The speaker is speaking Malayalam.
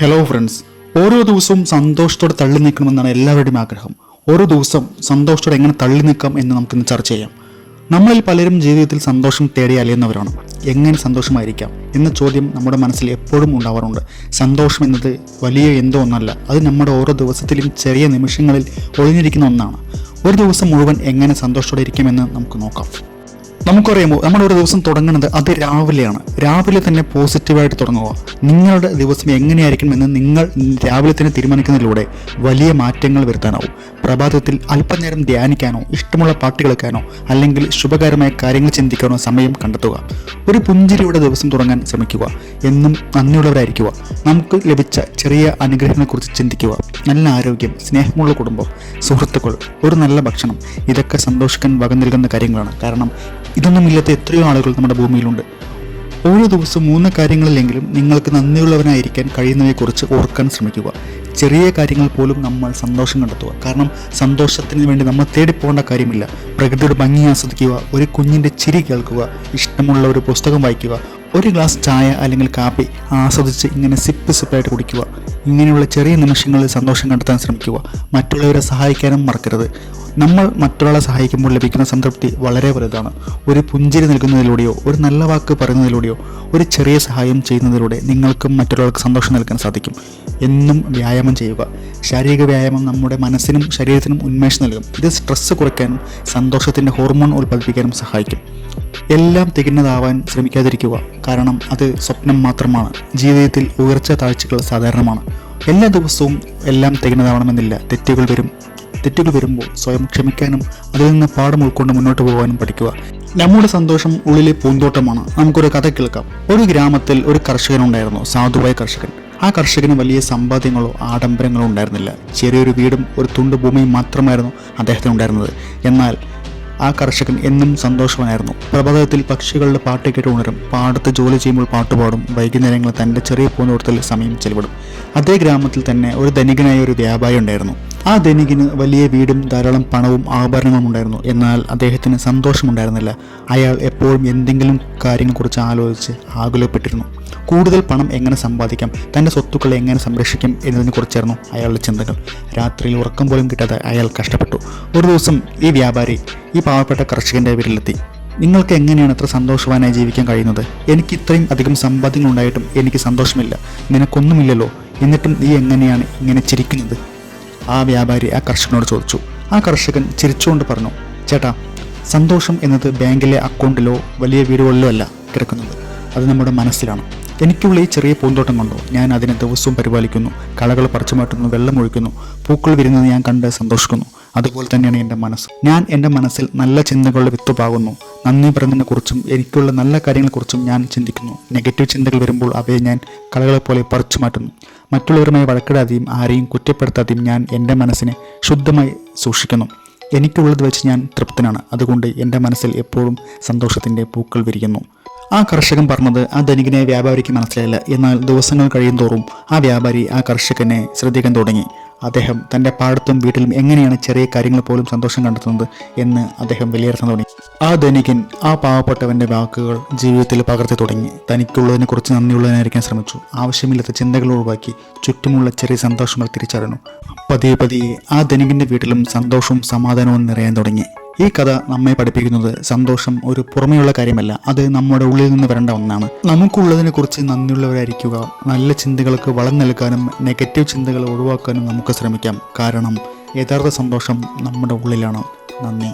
ഹലോ ഫ്രണ്ട്സ് ഓരോ ദിവസവും സന്തോഷത്തോടെ തള്ളി നിൽക്കണമെന്നാണ് എല്ലാവരുടെയും ആഗ്രഹം. ഓരോ ദിവസം സന്തോഷത്തോടെ എങ്ങനെ തള്ളി നിൽക്കാം എന്ന് നമുക്കിന്ന് ചർച്ച ചെയ്യാം. നമ്മളിൽ പലരും ജീവിതത്തിൽ സന്തോഷം തേടി അലയുന്നവരാണ്. എങ്ങനെ സന്തോഷമായിരിക്കാം എന്ന ചോദ്യം നമ്മുടെ മനസ്സിൽ എപ്പോഴും ഉണ്ടാവാറുണ്ട്. സന്തോഷം എന്നത് വലിയ എന്തോ ഒന്നല്ല. അത് നമ്മുടെ ഓരോ ദിവസത്തിലും ചെറിയ നിമിഷങ്ങളിൽ ഒളിഞ്ഞിരിക്കുന്ന ഒന്നാണ്. ഒരു ദിവസം മുഴുവൻ എങ്ങനെ സന്തോഷത്തോടെ ഇരിക്കുമെന്ന് നമുക്ക് നോക്കാം. നമുക്കറിയാമോ ഒരു ദിവസം തുടങ്ങുന്നത് അത് രാവിലെയാണ്. രാവിലെ തന്നെ പോസിറ്റീവായിട്ട് തുടങ്ങുക. നിങ്ങളുടെ ദിവസം എങ്ങനെയായിരിക്കും എന്ന് നിങ്ങൾ രാവിലെ തന്നെ തീരുമാനിക്കുന്നതിലൂടെ വലിയ മാറ്റങ്ങൾ വരുത്താനാവും. പ്രഭാതത്തിൽ അല്പനേരം ധ്യാനിക്കാനോ ഇഷ്ടമുള്ള പാട്ട് കേൾക്കാനോ അല്ലെങ്കിൽ ശുഭകരമായ കാര്യങ്ങൾ ചിന്തിക്കാനോ സമയം കണ്ടെത്തുക. ഒരു പുഞ്ചിരിയുടെ ദിവസം തുടങ്ങാൻ ശ്രമിക്കുക. എന്നും നന്ദിയുള്ളവരായിരിക്കുക. നമുക്ക് ലഭിച്ച ചെറിയ അനുഗ്രഹങ്ങളെക്കുറിച്ച് ചിന്തിക്കുക. നല്ല ആരോഗ്യം സ്നേഹമുള്ള കുടുംബം സുഹൃത്തുക്കൾ ഒരു നല്ല ഭക്ഷണം ഇതൊക്കെ സന്തോഷിക്കാൻ വക നൽകുന്ന കാര്യങ്ങളാണ്. കാരണം ഇതൊന്നുമില്ലാത്ത എത്രയോ ആളുകൾ നമ്മുടെ ഭൂമിയിലുണ്ട്. ഓരോ ദിവസവും മൂന്ന് കാര്യങ്ങളിലെങ്കിലും നിങ്ങൾക്ക് നന്ദിയുള്ളവനായിരിക്കാൻ കഴിയുന്നവയെക്കുറിച്ച് ഓർക്കാൻ ശ്രമിക്കുക. ചെറിയ കാര്യങ്ങൾ പോലും നമ്മൾ സന്തോഷം കണ്ടെത്തുക. കാരണം സന്തോഷത്തിന് വേണ്ടി നമ്മൾ തേടിപ്പോകേണ്ട കാര്യമില്ല. പ്രകൃതിയുടെ ഭംഗി ആസ്വദിക്കുക. ഒരു കുഞ്ഞിന്റെ ചിരി കേൾക്കുക. ഇഷ്ടമുള്ള ഒരു പുസ്തകം വായിക്കുക. ഒരു ഗ്ലാസ് ചായ അല്ലെങ്കിൽ കാപ്പി ആസ്വദിച്ച് ഇങ്ങനെ സിപ്പ് സിപ്പായിട്ട് കുടിക്കുക. ഇങ്ങനെയുള്ള ചെറിയ നിമിഷങ്ങളിൽ സന്തോഷം കണ്ടെത്താൻ ശ്രമിക്കുക. മറ്റുള്ളവരെ സഹായിക്കാനും മറക്കരുത്. നമ്മൾ മറ്റൊരാളെ സഹായിക്കുമ്പോൾ ലഭിക്കുന്ന സംതൃപ്തി വളരെ വലുതാണ്. ഒരു പുഞ്ചിരി നൽകുന്നതിലൂടെയോ ഒരു നല്ല വാക്ക് പറയുന്നതിലൂടെയോ ഒരു ചെറിയ സഹായം ചെയ്യുന്നതിലൂടെ നിങ്ങൾക്കും മറ്റൊരാൾക്ക് സന്തോഷം നൽകാൻ സാധിക്കും. എന്നും വ്യായാമം ചെയ്യുക. ശാരീരിക വ്യായാമം നമ്മുടെ മനസ്സിനും ശരീരത്തിനും ഉന്മേഷം നൽകും. ഇത് സ്ട്രെസ്സ് കുറയ്ക്കാനും സന്തോഷത്തിന്റെ ഹോർമോൺ ഉൽപ്പാദിപ്പിക്കാനും സഹായിക്കും. എല്ലാം തികഞ്ഞതാവാൻ ശ്രമിക്കാതിരിക്കുക. കാരണം അത് സ്വപ്നം മാത്രമാണ്. ജീവിതത്തിൽ ഉയർച്ച താഴ്ചകൾ സാധാരണമാണ്. എല്ലാ ദിവസവും എല്ലാം തികഞ്ഞതാവണമെന്നില്ല. തെറ്റുകൾ വരും. തെറ്റുകൾ വരുമ്പോൾ സ്വയം ക്ഷമിക്കാനും അതിൽ നിന്ന് പാഠം ഉൾക്കൊണ്ട് മുന്നോട്ട് പോകാനും പഠിക്കുക. നമ്മുടെ സന്തോഷം ഉള്ളിലെ പൂന്തോട്ടമാണ്. നമുക്കൊരു കഥ കേൾക്കാം. ഒരു ഗ്രാമത്തിൽ ഒരു കർഷകനുണ്ടായിരുന്നു. സാധുവായ കർഷകൻ. ആ കർഷകന് വലിയ സമ്പാദ്യങ്ങളോ ആഡംബരങ്ങളോ ഉണ്ടായിരുന്നില്ല. ചെറിയൊരു വീടും ഒരു തുണ്ട് ഭൂമിയും മാത്രമായിരുന്നു അദ്ദേഹത്തിന് ഉണ്ടായിരുന്നത് എന്നാൽ ആ കർഷകൻ എന്നും സന്തോഷവാനായിരുന്നു. പ്രഭാതത്തിൽ പക്ഷികളുടെ പാട്ട് കേട്ട് ഉണരും. പാടത്ത് ജോലി ചെയ്യുമ്പോൾ പാട്ടുപാടും വൈകുന്നേരങ്ങളിൽ തന്റെ ചെറിയ പൂന്തോട്ടത്തിൽ സമയം ചെലവിടും. അതേ ഗ്രാമത്തിൽ തന്നെ ഒരു ധനികനായ ഒരു വ്യാപാരി ഉണ്ടായിരുന്നു. ആ ധനികന് വലിയ വീടും ധാരാളം പണവും ആഭരണങ്ങളും ഉണ്ടായിരുന്നു. എന്നാൽ അദ്ദേഹത്തിന് സന്തോഷമുണ്ടായിരുന്നില്ല. അയാൾ എപ്പോഴും എന്തെങ്കിലും കാര്യങ്ങളെക്കുറിച്ച് ആലോചിച്ച് ആകുലപ്പെട്ടിരുന്നു. കൂടുതൽ പണം എങ്ങനെ സമ്പാദിക്കാം? തന്റെ സ്വത്തുക്കളെ എങ്ങനെ സംരക്ഷിക്കാം? എന്നതിനെക്കുറിച്ചായിരുന്നു അയാളുടെ ചിന്തകൾ. രാത്രിയിൽ ഉറക്കം പോലും കിട്ടാതെ അയാൾ കഷ്ടപ്പെട്ടു. ഒരു ദിവസം ഈ വ്യാപാരി ഈ പാവപ്പെട്ട കർഷകന്റെ വീട്ടിലെത്തി നിങ്ങൾക്ക് എങ്ങനെയാണ് ഇത്ര സന്തോഷവാനായി ജീവിക്കാൻ കഴിയുന്നത്? എനിക്ക് ഇത്രയും അധികം സമ്പാദ്യങ്ങൾ ഉണ്ടായിട്ടും എനിക്ക് സന്തോഷമില്ല. നിനക്കൊന്നുമില്ലല്ലോ. എന്നിട്ടും നീ എങ്ങനെയാണ് ഇങ്ങനെ ചിരിക്കുന്നത്? ആ വ്യാപാരി ആ കർഷകനോട് ചോദിച്ചു. ആ കർഷകൻ ചിരിച്ചുകൊണ്ട് പറഞ്ഞു ചേട്ടാ സന്തോഷം എന്നത് ബാങ്കിലെ അക്കൗണ്ടിലോ വലിയ വീടുകളിലോ അല്ല കിടക്കുന്നത്. അത് നമ്മുടെ മനസ്സിലാണ്. എനിക്കുള്ള ഈ ചെറിയ പൂന്തോട്ടം കൊണ്ടോ ഞാൻ അതിനെ ദിവസവും പരിപാലിക്കുന്നു. കളകൾ പറിച്ചു മാറ്റുന്നു വെള്ളം ഒഴിക്കുന്നു. പൂക്കൾ വിരുന്നത് ഞാൻ കണ്ട് സന്തോഷിക്കുന്നു. അതുപോലെ തന്നെയാണ് എന്റെ മനസ്സ്. ഞാൻ എന്റെ മനസ്സിൽ നല്ല ചിന്തകളുടെ വിത്തുപാകുന്നു നന്ദി പറയുന്നതിനെ കുറിച്ചും എനിക്കുള്ള നല്ല കാര്യങ്ങളെക്കുറിച്ചും ഞാൻ ചിന്തിക്കുന്നു. നെഗറ്റീവ് ചിന്തകൾ വരുമ്പോൾ അവയെ ഞാൻ കളകളെ പോലെ പറിച്ചു മാറ്റുന്നു. മറ്റുള്ളവരുമായി വഴക്കിടാതെയും ആരെയും കുറ്റപ്പെടുത്താതെയും ഞാൻ എന്റെ മനസ്സിനെ ശുദ്ധമായി സൂക്ഷിക്കുന്നു. എനിക്കുള്ളത് വെച്ച് ഞാൻ തൃപ്തനാണ്. അതുകൊണ്ട് എന്റെ മനസ്സിൽ എപ്പോഴും സന്തോഷത്തിന്റെ പൂക്കൾ വിരിക്കുന്നു ആ കർഷകൻ പറഞ്ഞത് ആ ധനികനെ വ്യാപാരിക്ക് മനസ്സിലായില്ല. എന്നാൽ ദിവസങ്ങൾ കഴിയും തോറും ആ വ്യാപാരി ആ കർഷകനെ ശ്രദ്ധിക്കാൻ തുടങ്ങി. അദ്ദേഹം തന്റെ പാടത്തും വീട്ടിലും എങ്ങനെയാണ് ചെറിയ കാര്യങ്ങൾ പോലും സന്തോഷം കണ്ടെത്തുന്നത് എന്ന് അദ്ദേഹം വിലയിരുത്താൻ തുടങ്ങി. ആ ധനികൻ ആ പാവപ്പെട്ടവന്റെ വാക്കുകൾ ജീവിതത്തിൽ പകർത്തി തുടങ്ങി. തനിക്കുള്ളതിനെക്കുറിച്ച് നന്ദിയുള്ളതിനായിരിക്കാൻ ശ്രമിച്ചു. ആവശ്യമില്ലാത്ത ചിന്തകൾ ഒഴിവാക്കി ചുറ്റുമുള്ള ചെറിയ സന്തോഷങ്ങൾ തിരിച്ചറിഞ്ഞു. പതിയെ പതിയെ ആ ധനികന്റെ വീട്ടിലും സന്തോഷവും സമാധാനവും നിറയാൻ തുടങ്ങി. ഈ കഥ നമ്മെ പഠിപ്പിക്കുന്നത് സന്തോഷം ഒരു പുറമെയുള്ള കാര്യമല്ല. അത് നമ്മുടെ ഉള്ളിൽ നിന്ന് വരേണ്ട ഒന്നാണ്. നമുക്കുള്ളതിനെ കുറിച്ച് നന്ദിയുള്ളവരായിരിക്കുക. നല്ല ചിന്തകൾക്ക് വളം നൽകാനും നെഗറ്റീവ് ചിന്തകൾ ഒഴിവാക്കാനും നമുക്ക് ശ്രമിക്കാം. കാരണം യഥാർത്ഥ സന്തോഷം നമ്മുടെ ഉള്ളിലാണ്. നന്ദി.